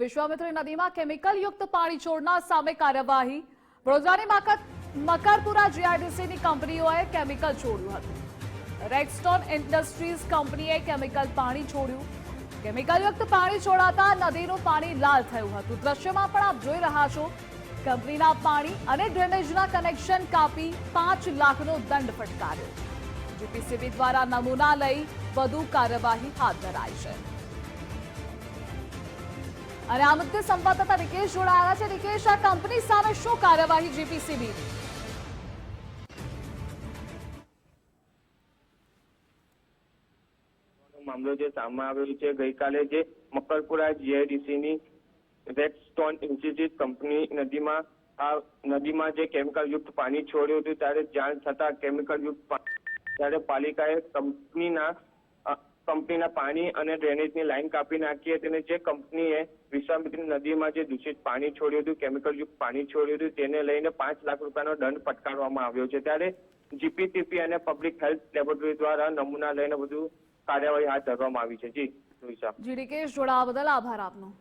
વિશ્વામિત્રી નદીમાં કેમિકલ યુક્ત પાણી છોડનાર સામે કાર્યવાહી. વડોદરાની મકર, મકરપુરા જીઆઈડીસીની કંપનીઓએ કેમિકલ છોડ્યું હતું. રેક્સ્ટોન ઇન્ડસ્ટ્રીઝ કંપનીએ કેમિકલ પાણી છોડ્યું. કેમિકલયુક્ત પાણી છોડાતા નદીનું પાણી લાલ થયું હતું. દ્રશ્યમાં પણ આપ જોઈ રહ્યા છો, કંપનીના પાણી અને ડ્રેનેજના કનેક્શન કાપી પાંચ લાખનો દંડ ફટકાર્યો. જીપીસીબી દ્વારા નમૂના લઈ વધુ કાર્યવાહી હાથ ધરાઈ છે. અને આ મુદ્દે સંવાદદાતા રિકેશ જોડાયા છે. રિકેશ, આ કંપની સામે શું કાર્યવાહી જીપીસીબી? મામલો જે સામે આવ્યો છે, ગઈકાલે જે મકરપુરા જીઆઈડીસીની રેડ સ્ટોન ઇન્સ્ટિટ્યૂટ કંપની નદીમાં, આ નદીમાં જે કેમિકલ યુક્ત પાણી છોડ્યું હતું, ત્યારે જાણ થતા કેમિકલ યુક્ત ત્યારે પાલિકાએ કંપનીના કંપનીના પાણી અને ડ્રેનેજની લાઈન કાપી નાખી હતી અને જે કંપનીએ વિશ્વામિત્રી નદીમાં જે દૂષિત પાણી છોડ્યું હતું, કેમિકલયુક્ત પાણી છોડ્યું હતું, તેને લઈને પાંચ લાખ રૂપિયાનો દંડ પટકારવામાં આવ્યો છે. ત્યારે જીપીસીપી અને પબ્લિક હેલ્થ લેબોરેટરી દ્વારા નમૂના લઈને બધું કાર્યવાહી હાથ ધરવામાં આવી છે. જી જી જોડાવા બદલ આભાર આપનો.